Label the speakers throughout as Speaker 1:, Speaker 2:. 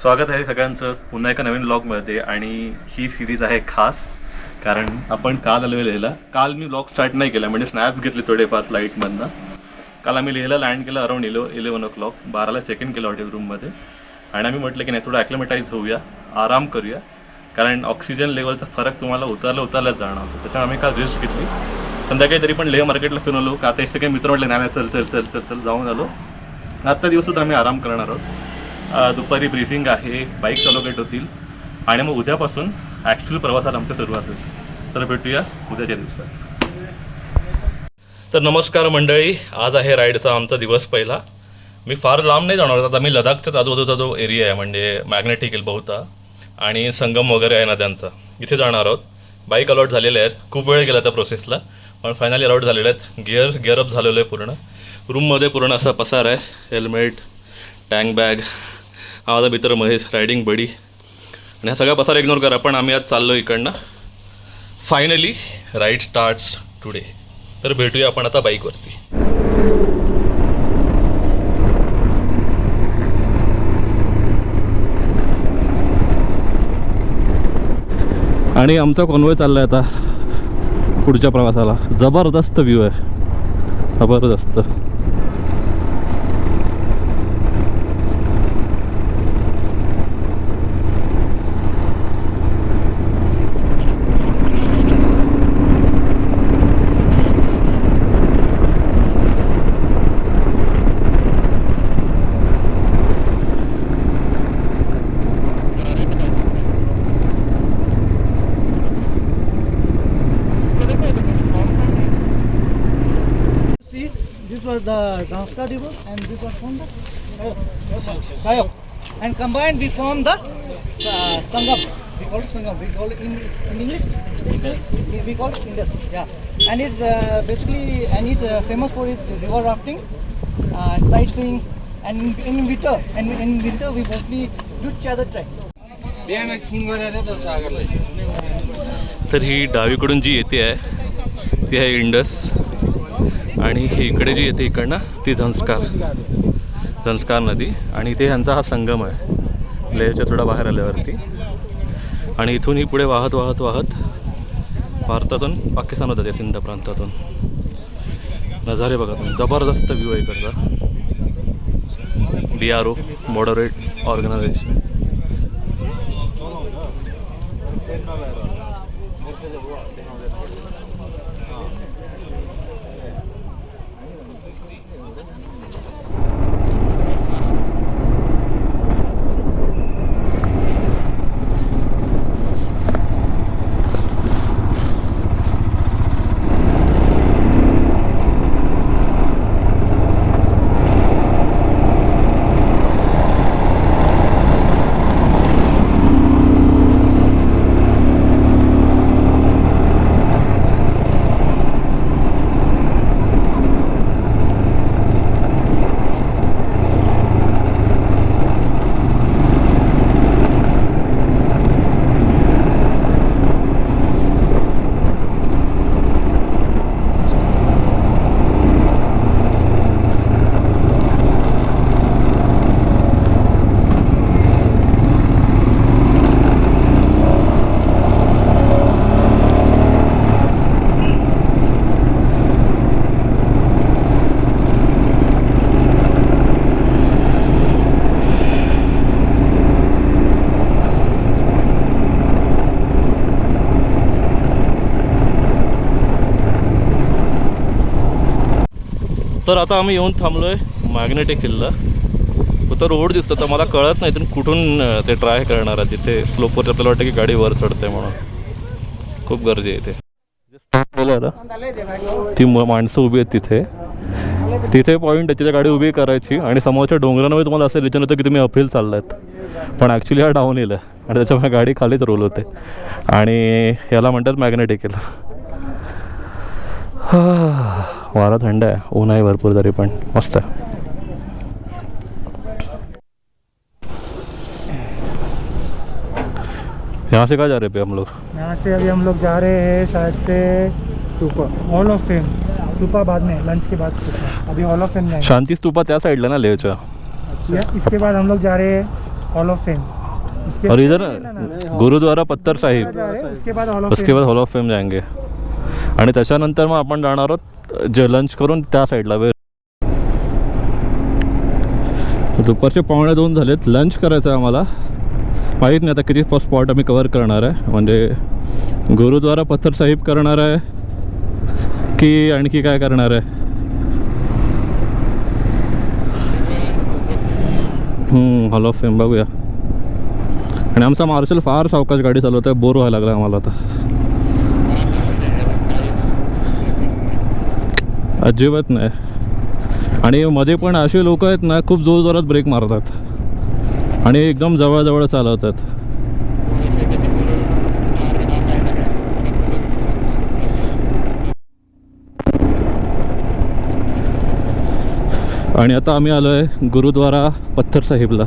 Speaker 1: स्वागत आहे सगळ्यांचं. पुन्हा एका नवीन ब्लॉगमध्ये आणि ही सिरीज आहे खास कारण आपण काल आलो लिहिला काल मी ब्लॉग स्टार्ट नाही केला म्हणजे स्नॅप्स घेतले थोडेफार फ्लाईटमधनं काल आम्ही लिहिला लँड केलं अराउंड इलो इलेवन ओ क्लॉक बाराला चेक इन केलं हॉटेल रूममध्ये आणि आम्ही म्हटलं की नाही थोडं ॲक्लमेटाईज होऊया आराम करूया. कारण ऑक्सिजन लेवलचा फरक तुम्हाला उतरला उतरलाच जाणार होतो. त्याच्यामुळे आम्ही काल रिस्क घेतली. संध्याकाळी तरी पण लेह मार्केटला फिरून आलो. का आता हे सगळे मित्र म्हटले नाही चल चल चल चल चल जाऊन आलो. आजचा दिवस सुद्धा आम्ही आराम करणार आहोत. दुपारी ब्रीफिंग आहे बाईक चालवगेट होतील आणि मग उद्यापासून ॲक्च्युअल प्रवासाला आमच्या सुरुवात होईल. तर भेटूया उद्याच्या दिवसात. तर नमस्कार मंडळी आज आहे राईडचा आमचा दिवस पहिला. मी फार लांब नाही जाणार आता मी लडाखच्याच आजूबाजूचा जो एरिया आहे म्हणजे मॅग्नेटिक हिल बहुता आणि संगम वगैरे आहे नद्यांचा इथे जाणार आहोत. बाईक अलॉट झालेले आहेत. खूप वेळ गेला त्या प्रोसेसला पण फायनली अलॉट झालेले आहेत. गिअर गिअरअप झालेलं आहे पूर्ण. रूममध्ये पूर्ण असा पसार आहे. हेल्मेट टँक बॅग हा माझा मित्र महेश रायडिंग बडी आणि हा सगळा पसार इग्नोर करा पण आम्ही आज चाललो इकडनं. फायनली राईड स्टार्ट्स टुडे तर भेटूया आपण आता बाईकवरती आणि आमचा कॉन्वॉय चालला आहे आता पुढच्या प्रवासाला. जबरदस्त व्ह्यू आहे. जबरदस्त.
Speaker 2: River and was from the Sayok. And combined we form the uh, Sangam. We call it Sangam. We call it in, in English? Indus. We call it Indus, yeah. And it's uh, basically, and it's uh, famous for its river rafting uh, and sightseeing. And in, in winter, and in winter we mostly do chadar trek.
Speaker 1: तर ही डावीकडून जी येते आहे ती आहे Indus आणि ही इकडे जी येते इकडनं ती झंस्कार झंस्कार नदी. आणि इथे ह्यांचा हा संगम आहे. लेहच्या थोडा बाहेर आल्यावरती. आणि इथून ही पुढे वाहत वाहत वाहत भारतातून पाकिस्तान होतं ते सिंध प्रांतातून. नजारे बघा तुम्ही. जबरदस्त व्ह्यू आहे इकडचा. D R O moderate organization तर आता आम्ही येऊन थांबलो आहे मॅग्नेटिक किल्ला तर रोड दिसतो तर मला कळत नाही इथून कुठून ते ट्राय करणार आहे. तिथे स्लोपवर आपल्याला वाटतं की गाडी वर चढते म्हणून. खूप गर्दी आहे इथे. ती माणसं उभी आहेत तिथे. तिथे पॉईंट आहे तिथे गाडी उभी करायची आणि समोरच्या डोंगरांमध्ये तुम्हाला असं रिचन होतं की तुम्ही अपहिल चाललात पण ॲक्च्युली हा डाऊन येईल आणि त्याच्यामुळे गाडी खालीच रोल होते. आणि याला म्हणतात मॅग्नेटिक हा वारा थंड आहे. ऊन आहे भरपूर तरी पण. मस्त. आहे यहाँ से कहाँ जा रहे पे हम लोग?
Speaker 2: यहाँ से अभी हम लोग जा रहे हैं शायद से stupa hall of fame stupa बाद में लंच के बाद अभी hall of fame
Speaker 1: Shanti stupa त्या साईडला ना लेहच्या
Speaker 2: या- इसके बाद हम लोग जा रहे हैं
Speaker 3: हॉल ऑफ फेम
Speaker 1: और इधर गुरुद्वारा पत्तर साहिब।
Speaker 3: उसके बाद हॉल ऑफ
Speaker 1: फेम जाएंगे। आणि त्याच्यानंतर मग आपण जाणार आहोत जे लंच करून त्या साईडला वेळ. दुपारचे पावणे दोन झालेत. लंच करायचं आहे आम्हाला. माहीत नाही आता किती स्पॉट आम्ही कवर करणार आहे. म्हणजे गुरुद्वारा पत्थर साहिब करणार आहे की आणखी काय करणार आहे? हॉल ऑफ फेम बघूया. आणि आमचा मार्शल फार सावकाश गाडी चालवत आहे बोर व्हायला लागला आम्हाला आता. अजिबात नाही. आणि मध्ये पण असे लोक आहेत ना खूप जोरजोरात ब्रेक मारतात. आणि एकदम जवळजवळ चालवतात. आणि आता आम्ही आलो आहे गुरुद्वारा पत्थर साहिबला.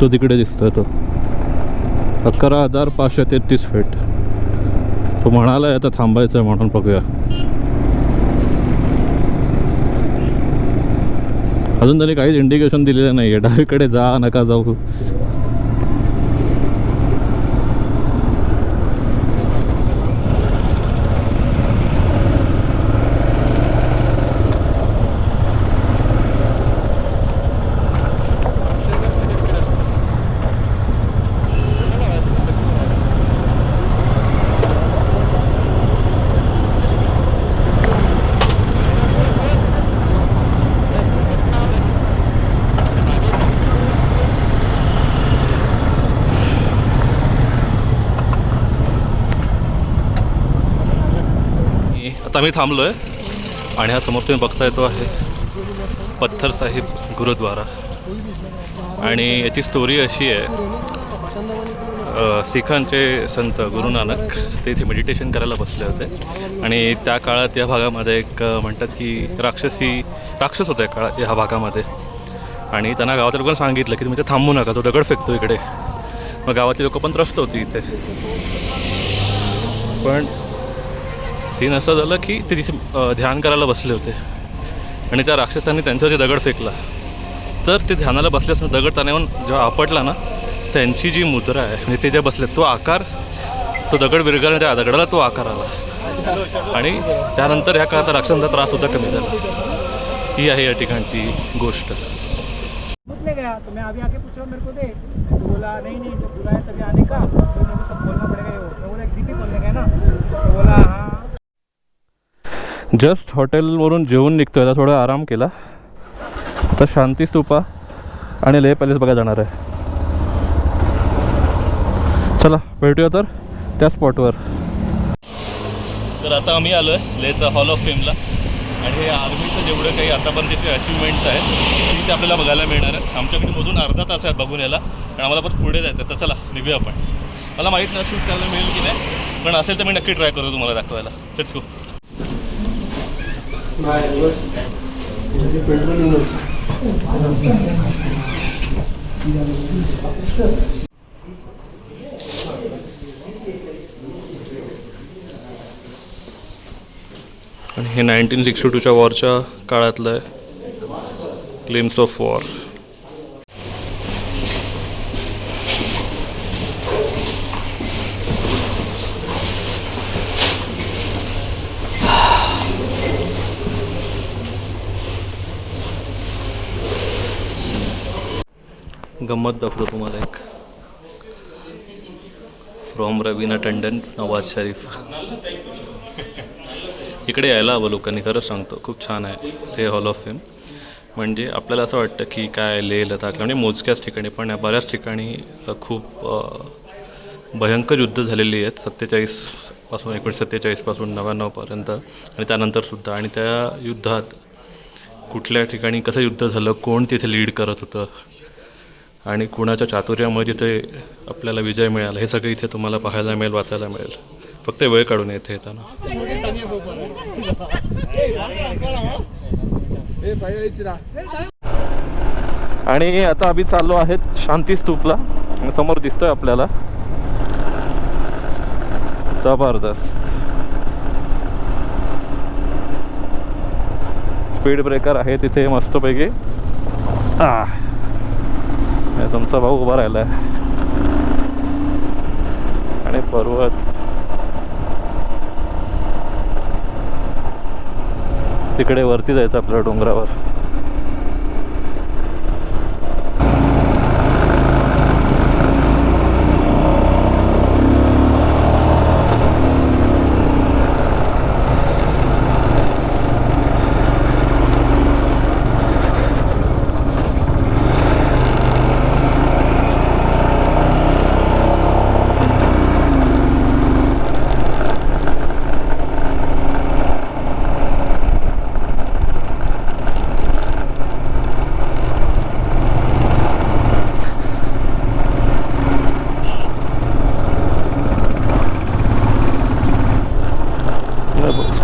Speaker 1: तो तिकडे दिसतोय तो. अकरा हजार पाचशे तेहतीस फीट तो म्हणाला आता थांबायचं आहे म्हणून बघूया. अजून त्यांनी काहीच इंडिकेशन दिलेलं नाही आहे डावीकडे जा नका जाऊ. आता मी थांबलो आहे आणि हा समोर तुम्ही बघता येतो आहे पत्थर साहिब गुरुद्वारा. आणि याची स्टोरी अशी आहे सिखांचे संत गुरु नानक ते इथे मेडिटेशन करायला बसले होते. आणि त्या काळात या भागामध्ये एक म्हणतात की राक्षसी राक्षस होता या काळात ह्या भागामध्ये. आणि त्यांना गावातल्या लोकांना सांगितलं की तुम्ही ते थांबू नका तो दगड फेकतो इकडे. मग गावातली लोकं पण त्रस्त होती इथे. पण सीन असं झालं की ते तिथे ध्यान करायला बसले होते. आणि त्या राक्षसांनी त्यांच्यावरती दगड फेकला. तर ते ध्यानाला बसले असताना दगड त्याने येऊन जेव्हा आपटला ना त्यांची जी मुद्रा आहे म्हणजे ते जे बसले तो आकार तो दगड विरघळला त्या दगडाला तो आकार आला. आणि त्यानंतर ह्या काळाचा राक्षसांचा त्रास होता कमी झाला. ही आहे या ठिकाणची गोष्ट.
Speaker 3: ले गया तो मैं अभी आके पूछा मेरे को दे. तो बोला नहीं नहीं जब बुलाया तभी आने का? तो मेरे सब बोलना पड़ेगा वो मैं बोला एक जीपी खोलने का है ना. तो बोला हाँ
Speaker 1: जस्ट हॉटेलवरून जेवून निघतो आहे थोडा आराम केला. तर शांती स्तूपा आणि ले पॅलेस बघा जाणार आहे. चला भेटूया तर त्या स्पॉटवर तर आता आम्ही आलो आहे लेचा हॉल ऑफ फेमला आणि हे आर्मीचं जेवढं काही आतापर्यंतचे अचिव्हमेंट्स आहेत ती ते आपल्याला बघायला मिळणार आहेत. आमच्याकडे मधून अर्धा तास आहे बघून याला आणि आम्हाला परत पुढे जायचं आहे. तर चला निघूया आपण. मला माहीत नाही शूट करायला मिळेल की नाही. पण असेल तर मी नक्की ट्राय करतो तुम्हाला दाखवायला. लेट्स गो हे नाईन्टीन सिक्स्टी टूच्या वॉरच्या काळातलं आहे. क्लेम्स ऑफ वॉर गंमत दाखवतो तुम्हाला एक. फ्रॉम रवीना टंडन नवाज शरीफ इकडे यायला हवं लोकांनी खरंच सांगतो. खूप छान आहे हे हॉल ऑफ फेम म्हणजे आपल्याला असं वाटतं की काय लेह लडाख म्हणजे मोजक्याच ठिकाणी पण बऱ्याच ठिकाणी खूप भयंकर युद्ध झालेली आहेत. सत्तेचाळीसपासून एकोणीसशे सत्तेचाळीसपासून नव्याण्णवपर्यंत आणि त्यानंतरसुद्धा आणि त्या युद्धात कुठल्या ठिकाणी कसं युद्ध झालं कोण तिथे लीड करत होतं आणि कुणाच्या चातुर्यामुळे जिथे आपल्याला विजय मिळाला हे सगळं इथे तुम्हाला पाहायला मिळेल वाचायला मिळेल. फक्त वेळ काढून येते येताना. आणि आता आम्ही चाललो आहेत शांती स्तूपला. समोर दिसतोय आपल्याला. जबरदस्त. स्पीड ब्रेकर आहे तिथे मस्तपैकी. आ. तुमचा भाऊ उभा राहिला आणि पर्वत. तिकडे वरती जायचं आपल्या डोंगरावर.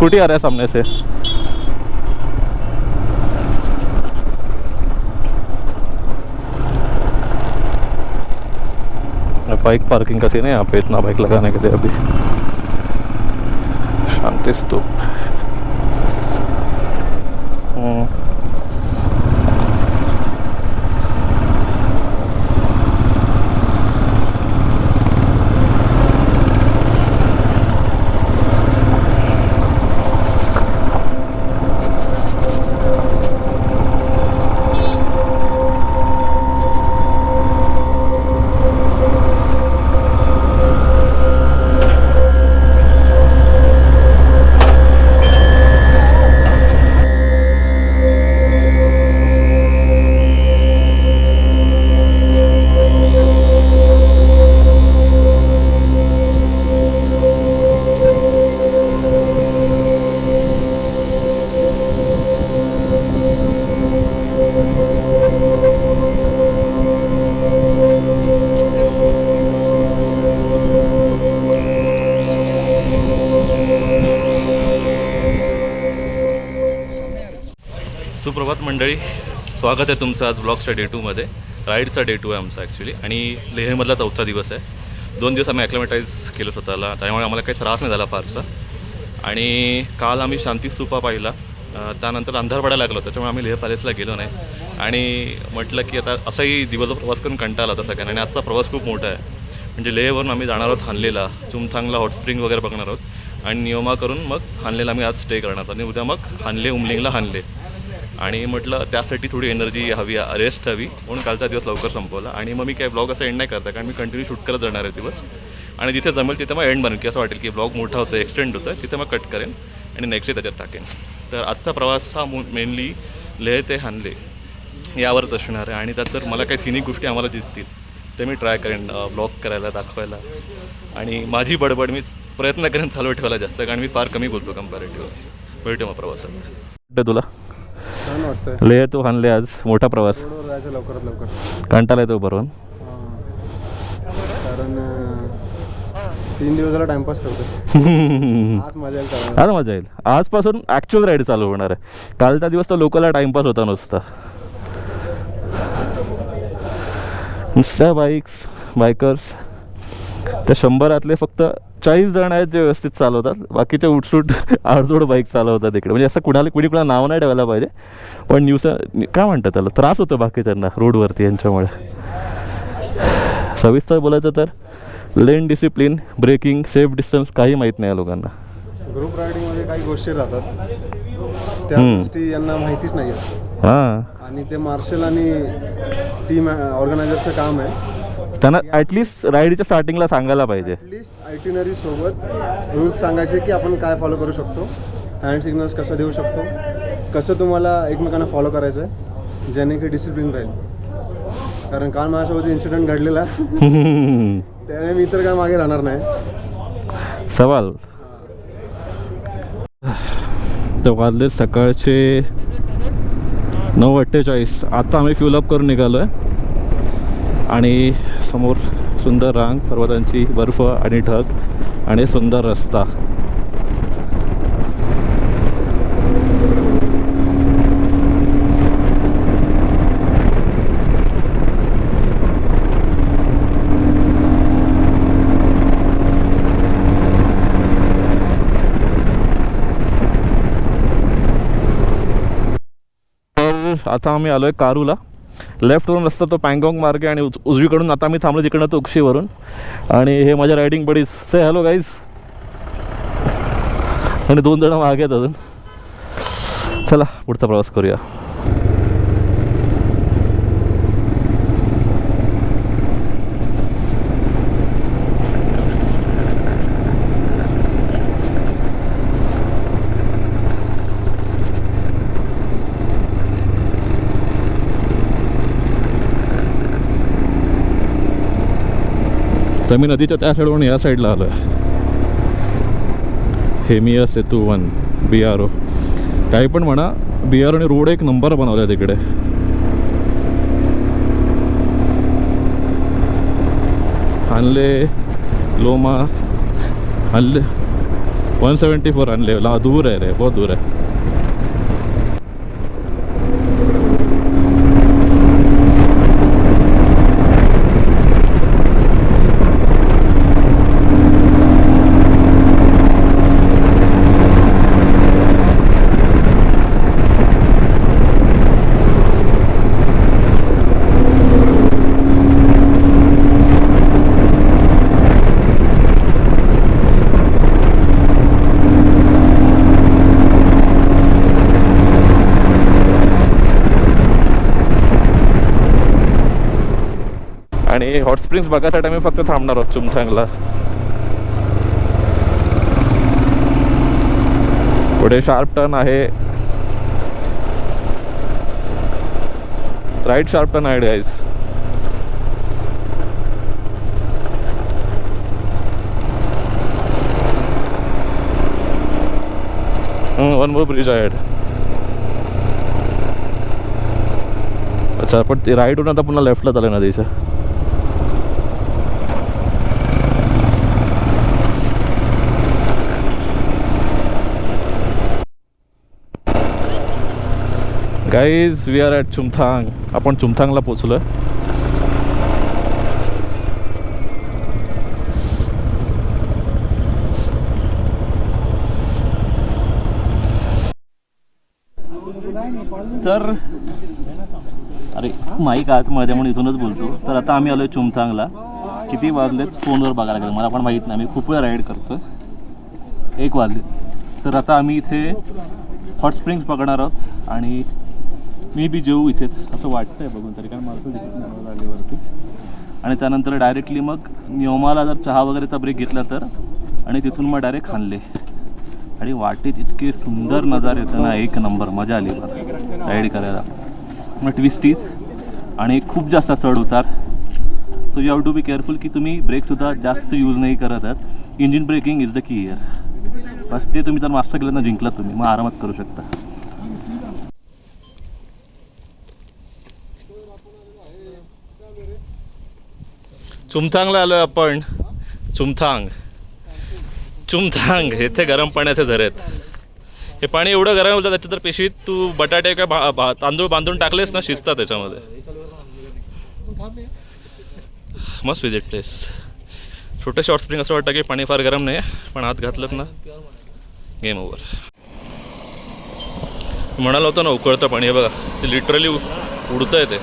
Speaker 1: स्कूटी आ रहा है सामने से। बाइक पार्किंग का सीन है, यहाँ पे इतना बाइक लगाने के लिए अभी। शांति स्तूप। मंडळी स्वागत आहे तुमचं आज ब्लॉगच्या डे टूमध्ये राईडचा डे टू आहे आमचा ॲक्च्युली आणि लेहमधला चौथा दिवस आहे. दोन दिवस आम्ही ॲक्लमेटाईज केलं स्वतःला. त्यामुळे आम्हाला काही त्रास नाही झाला फारसा. आणि काल आम्ही शांतीस्तूपा पाहिला. त्यानंतर अंधार पडायला लागलो त्याच्यामुळे आम्ही लेह पॅलेसला गेलो नाही. आणि म्हटलं की आता असाही दिवसभर प्रवास करून कंटाळा आता सगळ्यांना. आणि आजचा प्रवास खूप मोठा आहे. म्हणजे लेहवरून आम्ही जाणार आहोत हानलेला. चुमथांगला हॉटस्प्रिंग वगैरे बघणार आहोत. आणि नियमा करून मग हानलेला आम्ही आज स्टे करणार आहोत. आणि उद्या मग हानले उमलिंगला हानले. आणि म्हटलं त्यासाठी थोडी एनर्जी हवी रेस्ट हवी. म्हणून कालचा दिवस लवकर संपवला. आणि मग मी काय ब्लॉग असं एंड नाही करता कारण मी कंटिन्यू शूट करत जाणार आहे दिवस. आणि जिथे जमेल तिथे मग एंड बनवून की असं वाटेल की ब्लॉग मोठा होतं एक्सटेंड होतं तिथे मग कट करेन आणि नेक्स्ट डे त्याच्यात टाकेन. तर आजचा प्रवास हा मेनली लेह ते हानले यावरच असणार आहे. आणि त्यात तर मला काही सिनिक गोष्टी आम्हाला दिसतील ते मी ट्राय करेन ब्लॉग करायला दाखवायला. आणि माझी बडबड मी प्रयत्न करेन चालू ठेवायला जास्त कारण मी फार कमी बोलतो कम्पॅरेटिव्ह भेटू मग प्रवासात. तुला. लेह तू हानले आज. मोठा प्रवास.
Speaker 4: रोडवर जायचं लवकरात लवकर.
Speaker 1: कंटाळा येतो बरोबर
Speaker 4: कारण अं, तीन दिवस झाला टाइमपास करतोय. आज मजा येईल करायला.
Speaker 1: आज मजा येईल. आजपासून ॲक्च्युअल राईड चालू होणार आहे. कालचा दिवस तर लोकलला टाइमपास होता नुसता. नुसत्या बाईक्स बायकर्स त्या शंभरातले फक्त चाळीस जण आहेत जे व्यवस्थित चालवतात. बाकीचे उठसूट आडजोड बाईक चालवतात इकडे. म्हणजे असं कुणाला कुणी कुणा नाव नाही ठेवायला पाहिजे. पण न्यूज काय म्हणतात त्याला? त्रास होतो बाकीच्यांना रोडवरती यांच्यामुळे. सविस्तर बोलायचं तर lane discipline braking safe distance काही माहीत नाही या लोकांना.
Speaker 4: ग्रुप रायडिंगमध्ये काही गोष्टी राहतात. त्या. गोष्टी यांना माहितीच नाही
Speaker 1: हां.
Speaker 4: आणि ते मार्शल आणि टीम ऑर्गनायझरचं काम आहे.
Speaker 1: त्यांना ॲटलिस्ट राईडच्या स्टार्टिंगला सांगायला पाहिजे.
Speaker 4: ॲटलिस्ट आयटिनरी सोबत रूल्स सांगायचे की आपण काय फॉलो करू शकतो. हँड सिग्नल्स कसं देऊ शकतो. कसं तुम्हाला एकमेकांना फॉलो करायचं आहे ज्याने की डिसिप्लिन राहील. कारण काल माझ्यासोबत इन्सिडेंट घडलेला त्याने मी तर काय मागे राहणार नाही.
Speaker 1: सवाल. तर वाजले सकाळचे नऊ अठ्ठेचाळीस. आता आम्ही फ्युल अप करून निघालो आहे आणि समोर सुंदर रांग पर्वतांची बर्फ आणि ढग आणि सुंदर रस्ता. आता आम्ही आलो आहे कारूला. लेफ्टवरून रस्ता तो पँगॉंग मार्गे आणि उज उजवीकडून आता मी थांबलो तिकडनं तो उक्षीवरून. आणि हे माझ्या रायडिंग बडीज से हॅलो गाईज आणि दोन जण मागे आहेत अजून. चला पुढचा प्रवास करूया. तर मी नदीच्या त्या साईडवरून या साईडला आलो आहे हेमिया सेतू वन बी आर ओ काही पण म्हणा बी आर ओने रोड एक नंबर बनवला तिकडे. आणले लोमा आणले. वन सेवन्टी फोर आणले. ला दूर आहे रे बहुत दूर आहे. आणि हॉट स्प्रिंग्स बघायसाठी आम्ही फक्त थांबणार आहोत चुमथांगला. पुढे शार्प टर्न आहे. राईट शार्प टर्न आहे गाईज वन मोर ब्रिज आहे अच्छा पण ते राईटहून आता पुन्हा लेफ्टला चालेल नदीच्या guys we are at Chumathang आपण चुमथांगला पोचलो
Speaker 5: तर अरे माईक आतमध्ये म्हणून इथूनच बोलतो. तर आता आम्ही आलो चुमथांगला किती वाजलेत? फोनवर बघायला लागेल. मला पण माहीत नाही. मी खूप वेळ राईड करतो एक वाजले. तर आता आम्ही इथे हॉट स्प्रिंग्स बघणार आहोत. आणि मी बी जेऊ इथेच असं वाटतंय बघून तरी कारण मला दिसत जागेवरती. आणि त्यानंतर डायरेक्टली मग नियमाला जर चहा वगैरेचा ब्रेक घेतला तर आणि तिथून मग डायरेक्ट खाल्ले. आणि वाटेत इतके सुंदर नजारे येतं ना एक नंबर मजा आली मला. राईड करायला. मग ट्विस्टीस आणि खूप जास्त चढ उतार. So you have to be careful की तुम्ही ब्रेकसुद्धा जास्त यूज नाही करत आहात. Engine braking is the key here बस ते तुम्ही जर मास्टर केलं ना जिंकलात तुम्ही. मग आरामात करू शकता.
Speaker 1: चुमथांगला आलो आपण. चुमथांग. चुमथांग. येथे गरम पाण्याचे झरे आहेत. हे पाणी एवढं गरम होतं त्याच्या तर पेशीत तू बटाटे काय भा- भा- तांदूळ बांधून टाकलेस ना शिजतात त्याच्यामध्ये. मस्त विजिट प्लेस छोटे शॉर्ट स्प्रिंग असं वाटतं की पाणी फार गरम नाही पण हात घातलं ना गेम ओवर म्हणाला होतं ना उकळतं पाणी हे बघा ते लिटरली उडतंय ते.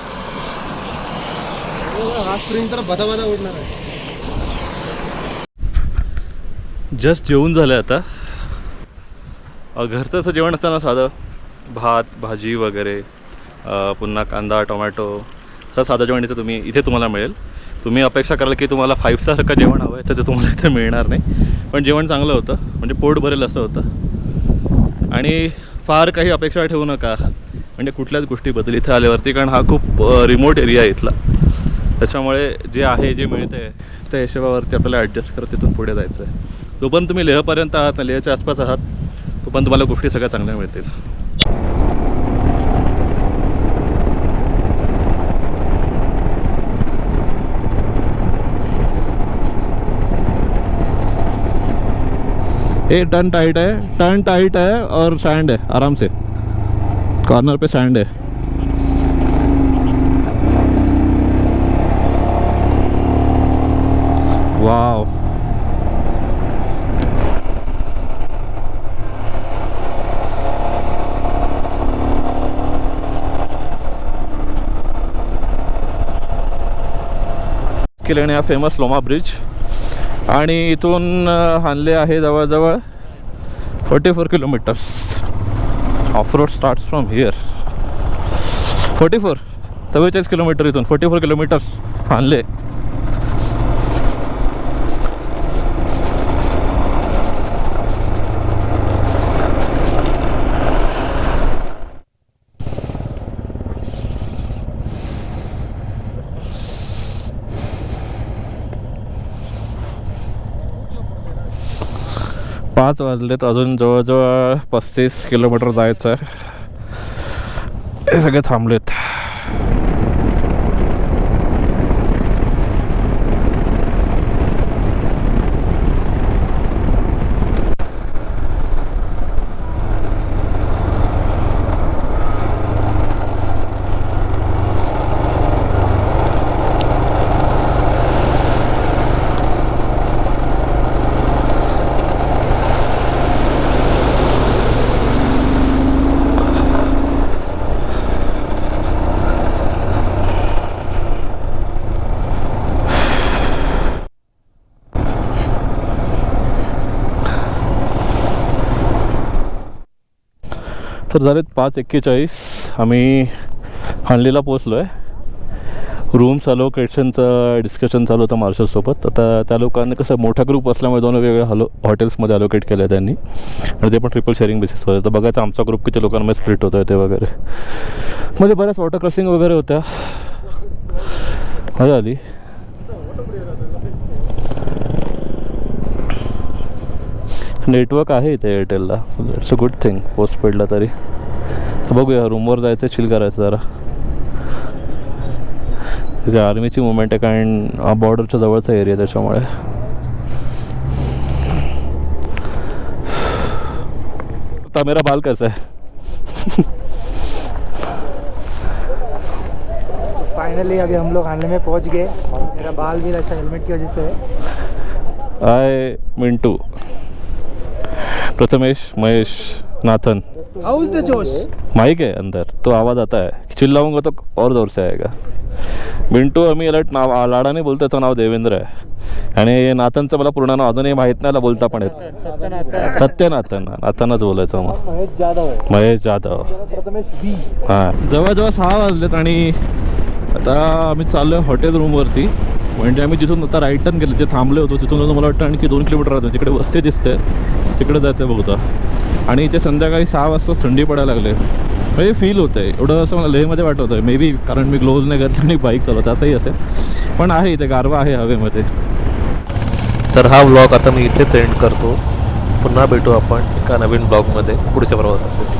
Speaker 4: हा स्प्रिंग तर बदा बदा उडणार आहे.
Speaker 1: जस्ट जेवण झालं आता. घरचं असं जेवण असतं ना साधं भात भाजी वगैरे पुन्हा कांदा टोमॅटो असं साधं जेवण इथं तुम्ही इथे तुम्हाला मिळेल. तुम्ही अपेक्षा कराल की तुम्हाला फाईव्ह स्टारसारखं जेवण हवं आहे तर ते तुम्हाला इथे मिळणार नाही. पण जेवण चांगलं होतं. म्हणजे पोट भरेल असं होतं. आणि फार काही अपेक्षा ठेवू नका. म्हणजे कुठल्याच गोष्टीबद्दल इथे आल्यावरती कारण हा खूप रिमोट एरिया आहे इथला. त्याच्यामुळे जे आहे जे मिळतं आहे त्या हिशोबावरती आपल्याला ॲडजस्ट करत तिथून पुढे जायचं आहे जोपर्यंत तुम्ही लेहपर्यंत आहात ना लेहच्या आसपास आहात तोपर्यंत तुम्हाला गोष्टी सगळ्या चांगल्या मिळतील. ए टर्न टाइट है टर्न टाइट है और सैंड है आराम से. कॉर्नर पे सैंड है वाव केली हा फेमस लोमा ब्रिज आणि इथून हानले आहे जवळजवळ forty four kilometres off road start from here forty four चव्वेचाळीस किलोमीटर इथून फोर्टी फोर किलोमीटर्स हानले. पाच वाजलेत अजून जवळजवळ पस्तीस किलोमीटर जायचं आहे हे सगळे थांबलेत. तर झालेत पाच एक्केचाळीस. आम्ही हानलीला पोचलो आहे रूम्स अलोकेशनचं डिस्कशन चालू होतं मार्शलसोबत आता त्या लोकांनी कसं मोठा ग्रुप असल्यामुळे दोन वेगवेगळ्या हलो हॉटेल्समध्ये अलोकेट केलं आहे त्यांनी. आणि ते पण ट्रिपल शेअरिंग बेसिसवर तर बघायचं आमचा ग्रुप किती लोकांमध्ये स्प्लिट होतं आहे ते वगैरे. मध्ये बऱ्याच वॉटर क्रॉसिंग वगैरे होत्या. मजा आली. नेटवर्क आहे इथे एअरटेलला इट्स अ गुड थिंग पोस्टपेडला तरी. तर बघूया रूमवर जायचं चिल करायचं जरा. तिथे आर्मीची मुवमेंट आहे कारण बॉर्डरच्या जवळचा एरिया त्याच्यामुळे. आता मेरा बाल कैसा है
Speaker 3: फाइनली अभी हम लोग हानले में पहुंच गए मेरा बाल भी ऐसा हेलमेट की वजह से है।
Speaker 1: I Mintu. Prathamesh Mahesh Nathan.
Speaker 3: How is the जोश
Speaker 1: माइक है अंदर. तो आवाज़ आता है चिल्लाऊंगा तो और जोर से आएगा. मिंटू आम्ही अलर्ट नाव लाडाने बोलतो त्याचं नाव देवेंद्र आहे. आणि नाथनचं मला पूर्ण नाव अजूनही माहीत नाही बोलता पण येत सत्यनाथन. नाथनच बोलायचं मग.
Speaker 3: महेश जाधव. है
Speaker 1: महेश जाधव.
Speaker 3: प्रथमेश बी.
Speaker 1: हां. जवळजवळ सहा वाजलेत आणि आता आम्ही चाललो आहे हॉटेल रूमवरती म्हणजे आम्ही जिथून आता राईट टर्न केलं जे थांबले होतो तिथून मला वाटतं आणखी दोन किलोमीटर राहतो तिकडे वस्ती दिसते. तिकडे जायचं आहे आणि इथे संध्याकाळी सहा वाजता थंडी पडायला लागले. म्हणजे फील होतं आहे एवढं असं मला लेहमध्ये वाटत होतं. मे बी कारण मी ग्लोव्ज नाही घरचं आणि बाईक चालवत असंही असेल. पण आहे इथे गारवा आहे हवेमध्ये.
Speaker 5: तर हा ब्लॉग आता मी इथेच एंड करतो. पुन्हा भेटू आपण एका नवीन ब्लॉगमध्ये पुढच्या प्रवासासाठी.